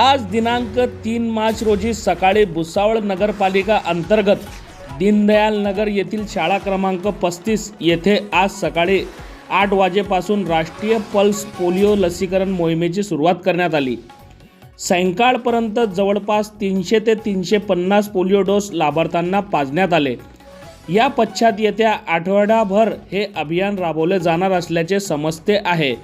आज दिनांक तीन मार्च रोजी सकाळी भुसावळ नगरपालिका अंतर्गत दीनदयाल नगर येथील शाळा क्रमांक पस्तीस येथे आज सकाळी आठ वाजेपासून राष्ट्रीय पल्स पोलिओ लसीकरण मोहिमेची सुरुवात करण्यात आली. सायंकाळपर्यंत जवळपास तीनशे ते तीनशे पन्नास पोलिओ डोस लाभार्थ्यांना पाजण्यात आले. या पश्चात येत्या आठवडाभर हे अभियान राबवले जाणार असल्याचे समजते आहे.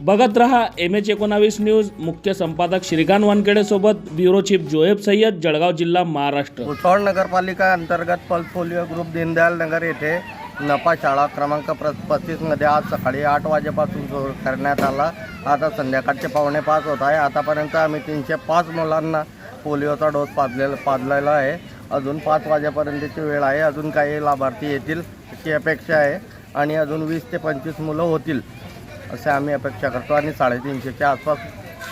बघत रहा एम एच एकोणावीस न्यूज. मुख्य संपादक श्रीकांत वानखेडेसोबत ब्युरो चीफ जोहेब सय्यद जळगाव जिल्हा महाराष्ट्र. भुसावळ नगरपालिका अंतर्गत pulse polio group Deendayal Nagar येथे नफा शाळा क्रमांक प्र पस्तीसमध्ये आज सकाळी आठ वाजेपासून सुरू करण्यात आला. आता संध्याकाळचे पावणे पाच होत आहे. आतापर्यंत आम्ही तीनशे पाच मुलांना पोलिओचा डोस पाजलेला पाजलेला आहे. अजून पाच वाजेपर्यंतची वेळ आहे. अजून काही लाभार्थी येतील अशी अपेक्षा आहे आणि अजून वीस ते पंचवीस मुलं होतील. असे आम्ही अपेक्षा करतो आणि साडेतीनशेच्या आसपास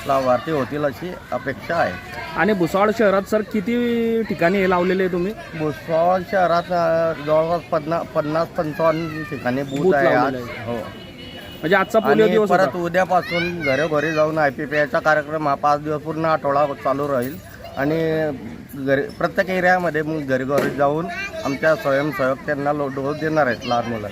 लाभार्थी होतील अशी अपेक्षा आहे. आणि भुसावळ शहरात सर किती ठिकाणी हे लावलेले आहे तुम्ही? भुसावळ शहरात अ, जवळपास पन्नास पन्नास पंचावन्न ठिकाणी बूथ बूथ आहे आज. लावलेले हो. म्हणजे आजचा पोलिओ आणि दिवस परत होता. उद्यापासून घरोघरी जाऊन आय पी पी आयचा कार्यक्रम हा पाच दिवस पूर्ण आठवडा चालू राहील. आणि घरी प्रत्येक एरियामध्ये मग घरी घरी जाऊन आमच्या स्वयंसेवक त्यांना लो डोस देणार आहेत लहान मुलं.